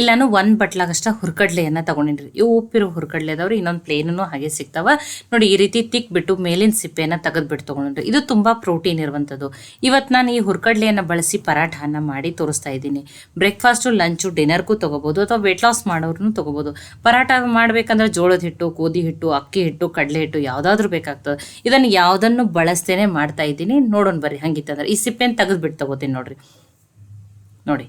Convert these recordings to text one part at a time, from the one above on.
ಇಲ್ಲಾನು ಒಂದು ಬಟ್ಲಾಗಷ್ಟ ಹುರ್ಕಡ್ಲೆಯನ್ನು ತಗೊಂಡಿನ್ರಿ. ಇವು ಉಪ್ಪಿರೋ ಹುರ್ಕಡ್ಲೆ ಅದಾವ್ರಿ, ಇನ್ನೊಂದು ಪ್ಲೇನೂ ಹಾಗೆ ಸಿಗ್ತಾವ. ನೋಡಿ, ಈ ರೀತಿ ತಿಕ್ ಬಿಟ್ಟು ಮೇಲಿನ ಸಿಪ್ಪೆಯನ್ನು ತೆಗೆದ್ಬಿಟ್ಟು ತೊಗೊಂಡ್ರಿ ಇದು ತುಂಬ ಪ್ರೋಟೀನ್ ಇರುವಂಥದ್ದು. ಇವತ್ತು ನಾನು ಈ ಹುರ್ಕಡ್ಲೆಯನ್ನು ಬಳಸಿ ಪರಾಠಾನ ಮಾಡಿ ತೋರಿಸ್ತಾ ಇದ್ದೀನಿ. ಬ್ರೇಕ್ಫಾಸ್ಟು ಲಂಚು ಡಿನ್ನರ್ಗೂ ತೊಗೋಬೋದು, ಅಥವಾ ವೆಯ್ಟ್ ಲಾಸ್ ಮಾಡೋರ್ನು ತೊಗೋಬೋದು. ಪರಾಠ ಮಾಡಬೇಕಂದ್ರೆ ಜೋಳದ ಹಿಟ್ಟು, ಗೋಧಿ ಹಿಟ್ಟು, ಅಕ್ಕಿ ಹಿಟ್ಟು, ಕಡಲೆ ಹಿಟ್ಟು ಯಾವುದಾದ್ರೂ ಬೇಕಾಗ್ತದೆ. ಇದನ್ನು ಯಾವುದನ್ನು ಬಳಸ್ತೇನೆ ಮಾಡ್ತಾ ಇದ್ದೀನಿ. ನೋಡೋಣ ಬರ್ರಿ, ಹಂಗಿತ್ತಂದ್ರೆ. ಈ ಸಿಪ್ಪೆನ ತೆಗೆದ್ಬಿಟ್ಟು ತಗೋತೀನಿ ನೋಡ್ರಿ. ನೋಡಿ.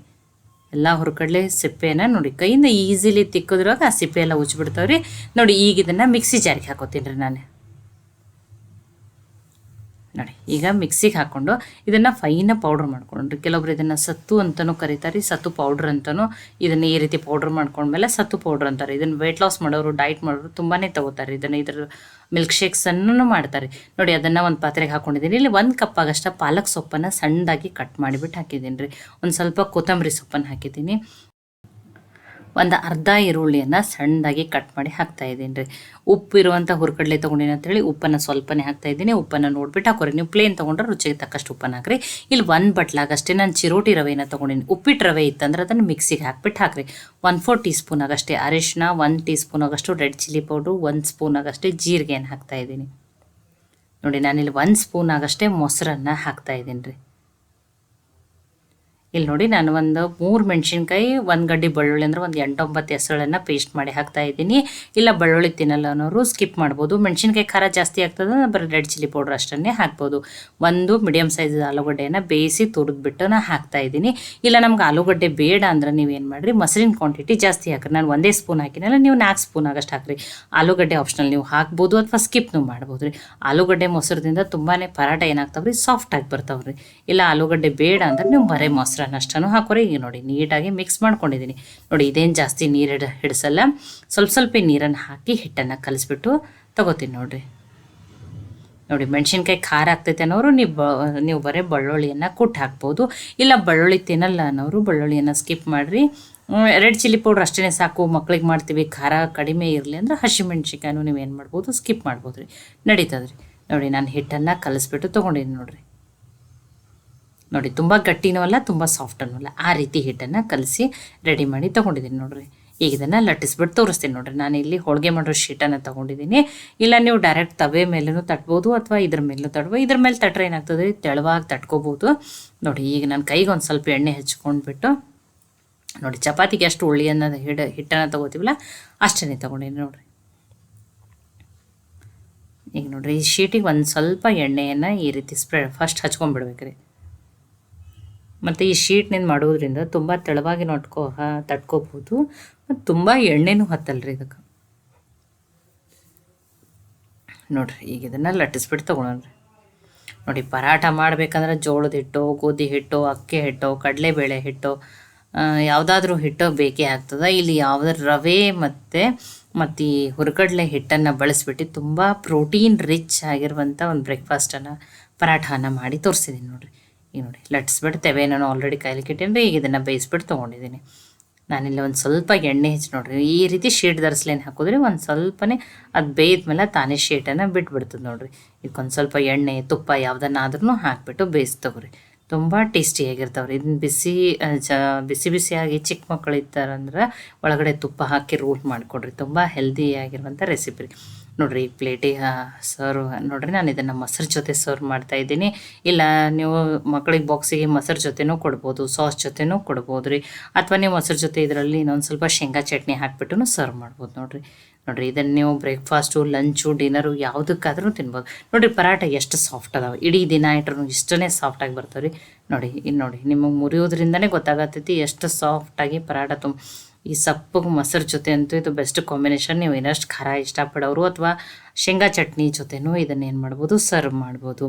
ಎಲ್ಲ ಹುರ್ಕಡ್ಲೆ ಸಿಪ್ಪೆನ ನೋಡಿ, ಕೈಯಿಂದ ಈಸಿಲಿ ತಿಕ್ಕಿದ್ರಾಗ ಆ ಸಿಪ್ಪೆ ಎಲ್ಲ ಉಚ್ಚಿಬಿಡ್ತಾವ್ರಿ ನೋಡಿ, ಈಗ ಇದನ್ನು ಮಿಕ್ಸಿ ಜಾರಿಗೆ ಹಾಕೋತೀನಿ ರೀ ನಾನು. ನೋಡಿ, ಈಗ ಮಿಕ್ಸಿಗೆ ಹಾಕ್ಕೊಂಡು ಇದನ್ನು ಫೈನ ಪೌಡ್ರ್ ಮಾಡ್ಕೊಂಡ್ರಿ ಕೆಲವೊಬ್ರು ಇದನ್ನು ಸತ್ತು ಅಂತಲೂ ಕರೀತಾರೆ, ಸತ್ತು ಪೌಡ್ರ್ ಅಂತಲೂ ಇದನ್ನು ಈ ರೀತಿ ಪೌಡ್ರ್ ಮಾಡ್ಕೊಂಡ್ಮೇಲೆ ಸತ್ತು ಪೌಡ್ರ್ ಅಂತಾರೆ. ಇದನ್ನು ವೆಯ್ಟ್ ಲಾಸ್ ಮಾಡೋರು ಡಯಟ್ ಮಾಡೋರು ತುಂಬಾ ತಗೋತಾರೆ. ಇದನ್ನು ಇದ್ರ ಮಿಲ್ಕ್ ಶೇಕ್ಸನ್ನು ಮಾಡ್ತಾರೆ. ನೋಡಿ, ಅದನ್ನು ಒಂದು ಪಾತ್ರೆಗೆ ಹಾಕ್ಕೊಂಡಿದ್ದೀನಿ ಇಲ್ಲಿ ಒಂದು ಕಪ್ ಆಗಷ್ಟ ಪಾಲಕ್ ಸೊಪ್ಪನ್ನು ಸಣ್ಣದಾಗಿ ಕಟ್ ಮಾಡಿಬಿಟ್ಟು ಹಾಕಿದ್ದೀನಿ ರೀ. ಒಂದು ಸ್ವಲ್ಪ ಕೊತ್ತಂಬರಿ ಸೊಪ್ಪನ್ನು ಹಾಕಿದ್ದೀನಿ. ಒಂದು ಅರ್ಧ ಈರುಳ್ಳಿಯನ್ನು ಸಣ್ಣದಾಗಿ ಕಟ್ ಮಾಡಿ ಹಾಕ್ತಾ ಇದ್ದೀನಿ ರೀ. ಉಪ್ಪು ಇರುವಂಥ ಹುರ್ಕಡ್ಲೆ ತೊಗೊಂಡಿನಿ ಅಂತೇಳಿ ಉಪ್ಪನ್ನು ಸ್ವಲ್ಪನೇ ಹಾಕ್ತಾ ಇದ್ದೀನಿ. ಉಪ್ಪನ್ನು ನೋಡ್ಬಿಟ್ಟು ಹಾಕೋರಿ. ನೀವು ಪ್ಲೇನ್ ತೊಗೊಂಡ್ರೆ ರುಚಿಗೆ ತಕ್ಕಷ್ಟು ಉಪ್ಪನ್ನು ಹಾಕ್ರಿ. ಇಲ್ಲಿ ಒಂದು ಬಟ್ಲಾಗಷ್ಟೇ ನಾನು ಚಿರೋಟಿ ರವೆನ ತೊಗೊಂಡಿನಿ. ಉಪ್ಪಿಟ್ಟು ರವೆ ಇತ್ತಂದ್ರೆ ಅದನ್ನು ಮಿಕ್ಸಿಗೆ ಹಾಕ್ಬಿಟ್ಟು ಹಾಕ್ರಿ. ಒನ್ ಫೋರ್ ಟೀ ಸ್ಪೂನ್ ಆಗಷ್ಟೇ ಅರಿಶಿನ ಒನ್ ಟೀ ಸ್ಪೂನ್ ಆಗಷ್ಟು ರೆಡ್ ಚಿಲ್ಲಿ ಪೌಡ್ರು ಒಂದು ಸ್ಪೂನ್ ಆಗಷ್ಟೇ ಜೀರಿಗೆಯನ್ನು ಹಾಕ್ತಾ ಇದ್ದೀನಿ. ನೋಡಿ, ನಾನಿಲ್ಲಿ ಒಂದು ಸ್ಪೂನ್ ಆಗಷ್ಟೇ ಮೊಸರನ್ನು ಹಾಕ್ತಾ ಇದ್ದೀನಿ ರೀ. ಇಲ್ಲಿ ನೋಡಿ ನಾನು ಒಂದು ಮೂರು ಮೆಣಸಿನ್ಕಾಯಿ, ಒಂದು ಗಡ್ಡಿ ಬೆಳ್ಳುಳ್ಳಿ ಅಂದ್ರೆ ಒಂದು ಎಂಟೊಂಬತ್ತು ಹೆಸರುಗಳನ್ನು ಪೇಸ್ಟ್ ಮಾಡಿ ಹಾಕ್ತಾ ಇದ್ದೀನಿ. ಇಲ್ಲ ಬೆಳ್ಳುಳ್ಳಿ ತಿನ್ನಲ್ಲ ಅನ್ನೋರು ಸ್ಕಿಪ್ ಮಾಡ್ಬೋದು. ಮೆಣಸಿನ್ಕಾಯಿ ಖಾರ ಜಾಸ್ತಿ ಆಗ್ತದೆ ಬರೀ ರೆಡ್ ಚಿಲ್ಲಿ ಪೌಡ್ರ್ ಅಷ್ಟನ್ನೇ ಹಾಕ್ಬೋದು. ಒಂದು ಮೀಡಿಯಮ್ ಸೈಜ್ ಆಲೂಗಡ್ಡೆಯನ್ನು ಬೇಯಿಸಿ ತುರಿದ್ಬಿಟ್ಟು ನಾನು ಹಾಕ್ತಾ ಇದ್ದೀನಿ. ಇಲ್ಲ ನಮ್ಗೆ ಆಲೂಗಡ್ಡೆ ಬೇಡ ಅಂದ್ರೆ ನೀವೇನು ಮಾಡಿರಿ? ಮೊಸರಿನ ಕ್ವಾಂಟಿಟಿ ಜಾಸ್ತಿ ಹಾಕ್ರಿ. ನಾನು ಒಂದೇ ಸ್ಪೂನ್ ಹಾಕಿನಲ್ಲ, ನೀವು ನಾಲ್ಕು ಸ್ಪೂನ್ ಆಗಷ್ಟು ಹಾಕ್ರಿ. ಆಲೂಗಡ್ಡೆ ಆಪ್ಷನಲ್ ನೀವು ಹಾಕ್ಬೋದು ಅಥವಾ ಸ್ಕಿಪ್ನು ಮಾಡ್ಬೋದು ರೀ. ಆಲೂಗಡ್ಡೆ ಮೊಸರದಿಂದ ತುಂಬಾ ಪರಾಟ ಏನಾಗ್ತಾವ್ರಿ ಆಗಿ ಬರ್ತಾವ್ರಿ. ಇಲ್ಲ ಆಲೂಗಡ್ಡೆ ಬೇಡ ಅಂದ್ರೆ ನೀವು ಬರೀ ಮೊಸರನ್ನ ಅಷ್ಟನ್ನು ಹಾಕೋರಿ. ಈಗ ನೋಡಿ, ನೀಟಾಗಿ ಮಿಕ್ಸ್ ಮಾಡ್ಕೊಂಡಿದ್ದೀನಿ ನೋಡಿ, ಇದೇನು ಜಾಸ್ತಿ ನೀರು ಹಿಡ, ಹಿಡಿಸಲ್ಲ. ಸ್ವಲ್ಪ ಸ್ವಲ್ಪ ನೀರನ್ನು ಹಾಕಿ ಹಿಟ್ಟನ್ನು ಕಲಿಸ್ಬಿಟ್ಟು ತಗೋತೀನಿ ನೋಡಿರಿ. ನೋಡಿ, ಮೆಣಸಿನ್ಕಾಯಿ ಖಾರ ಆಗ್ತೈತೆ ಅನ್ನೋರು ನೀವು ಬ, ನೀವು ಬರೀ ಬೆಳ್ಳುಳ್ಳಿಯನ್ನು ಕುಟ್ಟು ಹಾಕ್ಬೋದು. ಇಲ್ಲ ಬೆಳ್ಳುಳ್ಳಿ ತಿನ್ನಲ್ಲ ಅನ್ನೋರು ಬೆಳ್ಳುಳ್ಳಿಯನ್ನು ಸ್ಕಿಪ್ ಮಾಡಿರಿ. ರೆಡ್ ಚಿಲ್ಲಿ ಪೌಡ್ರ್ ಅಷ್ಟೇ ಸಾಕು. ಮಕ್ಳಿಗೆ ಮಾಡ್ತೀವಿ. ಖಾರ ಕಡಿಮೆ ಇರಲಿ ಅಂದ್ರೆ ಹಸಿಮೆಣ್ಸಿನ್ಕಾಯಿನೂ ನೀವು ಏನು ಮಾಡ್ಬೋದು ಸ್ಕಿಪ್ ಮಾಡ್ಬೋದು ರೀ ನಡೀತದ್ರಿ. ನೋಡಿ, ನಾನು ಹಿಟ್ಟನ್ನು ಕಲಿಸ್ಬಿಟ್ಟು ತೊಗೊಂಡಿದ್ದೀನಿ ನೋಡಿರಿ. ನೋಡಿ, ತುಂಬ ಗಟ್ಟಿನೂ ಅಲ್ಲ ತುಂಬ ಸಾಫ್ಟನೂ ಅಲ್ಲ ಆ ರೀತಿ ಹಿಟ್ಟನ್ನು ಕಲಸಿ ರೆಡಿ ಮಾಡಿ ತೊಗೊಂಡಿದ್ದೀನಿ ನೋಡಿರಿ. ಈಗ ಇದನ್ನು ಲಟ್ಟಿಸ್ಬಿಟ್ಟು ತೋರಿಸ್ತೀನಿ ನೋಡ್ರಿ. ನಾನು ಇಲ್ಲಿ ಹೋಳಿಗೆ ಮಾಡೋ ಶೀಟನ್ನು ತೊಗೊಂಡಿದ್ದೀನಿ. ಇಲ್ಲ, ನೀವು ಡೈರೆಕ್ಟ್ ತವೆ ಮೇಲೂ ತಟ್ಬೋದು ಅಥವಾ ಇದ್ರ ಮೇಲೂ ತಟ್ಬೋದು. ಇದ್ರ ಮೇಲೆ ತಟ್ರೆ ಏನಾಗ್ತದೆ? ತೆಳುವಾಗಿ ತಟ್ಕೋಬೋದು. ನೋಡಿ, ಈಗ ನಾನು ಕೈಗೆ ಒಂದು ಸ್ವಲ್ಪ ಎಣ್ಣೆ ಹಚ್ಕೊಂಡ್ಬಿಟ್ಟು, ನೋಡಿ, ಚಪಾತಿಗೆ ಎಷ್ಟು ಉಳ್ಳಿಯನ್ನು ಹಿಡ, ಹಿಟ್ಟನ್ನು ತೊಗೋತೀವಲ್ಲ, ಅಷ್ಟನ್ನೇ ತೊಗೊಂಡಿದ್ದೀನಿ ನೋಡಿರಿ. ಈಗ ನೋಡಿರಿ, ಈ ಶೀಟಿಗೆ ಒಂದು ಸ್ವಲ್ಪ ಎಣ್ಣೆಯನ್ನು ಈ ರೀತಿ ಸ್ಪ್ರೆಡ್ ಫಸ್ಟ್ ಹಚ್ಕೊಂಡ್ಬಿಡ್ಬೇಕ್ರಿ. ಮತ್ತು ಈ ಶೀಟ್ನಿಂದ ಮಾಡೋದ್ರಿಂದ ತುಂಬ ತೆಳುವಾಗಿ ನೋಟ್ಕೋ ತಟ್ಕೋಬೋದು ಮತ್ತು ತುಂಬ ಎಣ್ಣೆನೂ ಹತ್ತಲ್ರಿ ಇದಕ್ಕೆ. ನೋಡಿರಿ, ಈಗ ಇದನ್ನು ಲಟ್ಟಿಸ್ಬಿಟ್ಟು ತೊಗೊಳೋಣ್ರಿ. ನೋಡಿ, ಪರಾಟ ಮಾಡಬೇಕಂದ್ರೆ ಜೋಳದ ಹಿಟ್ಟು, ಗೋಧಿ ಹಿಟ್ಟು, ಅಕ್ಕಿ ಹಿಟ್ಟು, ಕಡಲೆಬೇಳೆ ಹಿಟ್ಟು ಯಾವುದಾದ್ರೂ ಹಿಟ್ಟು ಬೇಕೇ ಆಗ್ತದೆ. ಇಲ್ಲಿ ಯಾವುದಾದ್ರು ರವೆ ಮತ್ತು ಮತ್ತು ಈ ಹುರ್ಗಡ್ಲೆ ಹಿಟ್ಟನ್ನು ಬಳಸಿಬಿಟ್ಟು ತುಂಬ ಪ್ರೋಟೀನ್ ರಿಚ್ ಆಗಿರುವಂಥ ಒಂದು ಬ್ರೇಕ್ಫಾಸ್ಟನ್ನು ಪರಾಠನ ಮಾಡಿ ತೋರಿಸಿದ್ದೀನಿ ನೋಡಿರಿ. ಈಗ ನೋಡಿ ಲಟ್ಸ್ಬಿಡ್ತೇವೆ ತೆವೆ ನಾನು ಆಲ್ರೆಡಿ ಕೈಲಿ ಇಟ್ಟೇನಿ ಈಗ ಇದನ್ನು ಬೇಯಿಸ್ಬಿಟ್ಟು ತೊಗೊಂಡಿದ್ದೀನಿ. ನಾನಿಲ್ಲಿ ಒಂದು ಸ್ವಲ್ಪ ಎಣ್ಣೆ ಹೆಚ್ಚು ನೋಡಿರಿ, ಈ ರೀತಿ ಶೀಟ್ ಧರಿಸ್ಲೇನು ಹಾಕಿದ್ರೆ ಒಂದು ಸ್ವಲ್ಪನೇ ಅದು ಬೇಯ್ದ್ಮೇಲೆ ತಾನೇ ಶೀಟನ್ನು ಬಿಟ್ಬಿಡ್ತದೆ ನೋಡಿರಿ. ಇದಕ್ಕೊಂದು ಸ್ವಲ್ಪ ಎಣ್ಣೆ, ತುಪ್ಪ ಯಾವುದನ್ನಾದ್ರೂ ಹಾಕಿಬಿಟ್ಟು ಬೇಯಿಸಿ ತಗೋರಿ ತುಂಬ ಟೇಸ್ಟಿಯಾಗಿರ್ತಾವ್ರಿ ಇದನ್ನ ಬಿಸಿ ಜ ಬಿಸಿ ಬಿಸಿಯಾಗಿ ಚಿಕ್ಕ ಮಕ್ಕಳು ಇದ್ದಾರಂದ್ರೆ ಒಳಗಡೆ ತುಪ್ಪ ಹಾಕಿ ರೋಟ್ ಮಾಡಿಕೊಡ್ರಿ. ತುಂಬ ಹೆಲ್ದಿಯಾಗಿರುವಂಥ ರೆಸಿಪಿ ರೀ. ನೋಡಿರಿ ಈ ಪ್ಲೇಟಿಗೆ ಸರ್ವ್ ನೋಡಿರಿ ನಾನು ಇದನ್ನು ಮೊಸರು ಜೊತೆ ಸರ್ವ್ ಮಾಡ್ತಾ ಇದ್ದೀನಿ. ಇಲ್ಲ, ನೀವು ಮಕ್ಕಳಿಗೆ ಬಾಕ್ಸಿಗೆ ಮೊಸರು ಜೊತೆನೂ ಕೊಡ್ಬೋದು ಸಾಸ್ ಜೊತೆನೂ ಕೊಡ್ಬೋದು ರೀ. ಅಥವಾ ನೀವು ಮೊಸರು ಜೊತೆ ಇದರಲ್ಲಿ ಇನ್ನೊಂದು ಸ್ವಲ್ಪ ಶೇಂಗಾ ಚಟ್ನಿ ಹಾಕ್ಬಿಟ್ಟು ಸರ್ವ್ ಮಾಡ್ಬೋದು ನೋಡಿರಿ. ನೋಡಿರಿ, ಇದನ್ನು ನೀವು ಬ್ರೇಕ್ಫಾಸ್ಟು ಲಂಚು ಡಿನ್ನರು ಯಾವುದಕ್ಕಾದ್ರೂ ತಿನ್ಬೋದು. ನೋಡಿರಿ ಪರಾಟ ಎಷ್ಟು ಸಾಫ್ಟ್ ಅದಾವೆ. ಇಡೀ ದಿನ ಇಟ್ರೂ ಇಷ್ಟೇ ಸಾಫ್ಟಾಗಿ ಬರ್ತಾವೆ ರೀ. ನೋಡಿ ಇನ್ನು ನೋಡಿ, ನಿಮಗೆ ಮುರಿಯೋದ್ರಿಂದನೇ ಗೊತ್ತಾಗತ್ತೈತಿ ಎಷ್ಟು ಸಾಫ್ಟಾಗಿ ಪರಾಟ ತುಂಬ ಈ ಸಪ್ಪಗೆ ಮೊಸರು ಜೊತೆ ಅಂತೂ ಇದು ಬೆಸ್ಟ್ ಕಾಂಬಿನೇಷನ್ ನೀವು ಇನ್ನಷ್ಟು ಖಾರ ಇಷ್ಟಪಡೋರು ಅಥವಾ ಶೇಂಗಾ ಚಟ್ನಿ ಜೊತೆನೂ ಇದನ್ನು ಏನು ಮಾಡ್ಬೋದು ಸರ್ವ್ ಮಾಡ್ಬೋದು.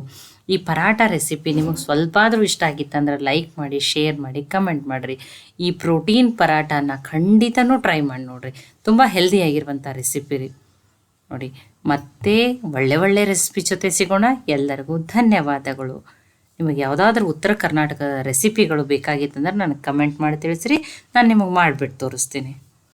ಈ ಪರಾಟ ರೆಸಿಪಿ ನಿಮಗೆ ಸ್ವಲ್ಪ ಆದರೂ ಇಷ್ಟ ಆಗಿತ್ತಂದ್ರೆ ಲೈಕ್ ಮಾಡಿ ಶೇರ್ ಮಾಡಿ ಕಮೆಂಟ್ ಮಾಡಿರಿ. ಈ ಪ್ರೋಟೀನ್ ಪರಾಟನ ಖಂಡಿತನೂ ಟ್ರೈ ಮಾಡಿ ನೋಡಿರಿ. ತುಂಬ ಹೆಲ್ದಿಯಾಗಿರುವಂಥ ರೆಸಿಪಿ ರೀ. ನೋಡಿ, ಮತ್ತೆ ಒಳ್ಳೆ ಒಳ್ಳೆ ರೆಸಿಪಿ ಜೊತೆ ಸಿಗೋಣ. ಎಲ್ಲರಿಗೂ ಧನ್ಯವಾದಗಳು. ನಿಮಗೆ ಯಾವುದಾದ್ರೂ ಉತ್ತರ ಕರ್ನಾಟಕದ ರೆಸಿಪಿಗಳು ಬೇಕಾಗಿತ್ತಂದ್ರೆ ನನಗೆ ಕಮೆಂಟ್ ಮಾಡಿ ತಿಳಿಸ್ರಿ. ನಾನು ನಿಮಗೆ ಮಾಡಿಬಿಟ್ಟು ತೋರಿಸ್ತೀನಿ.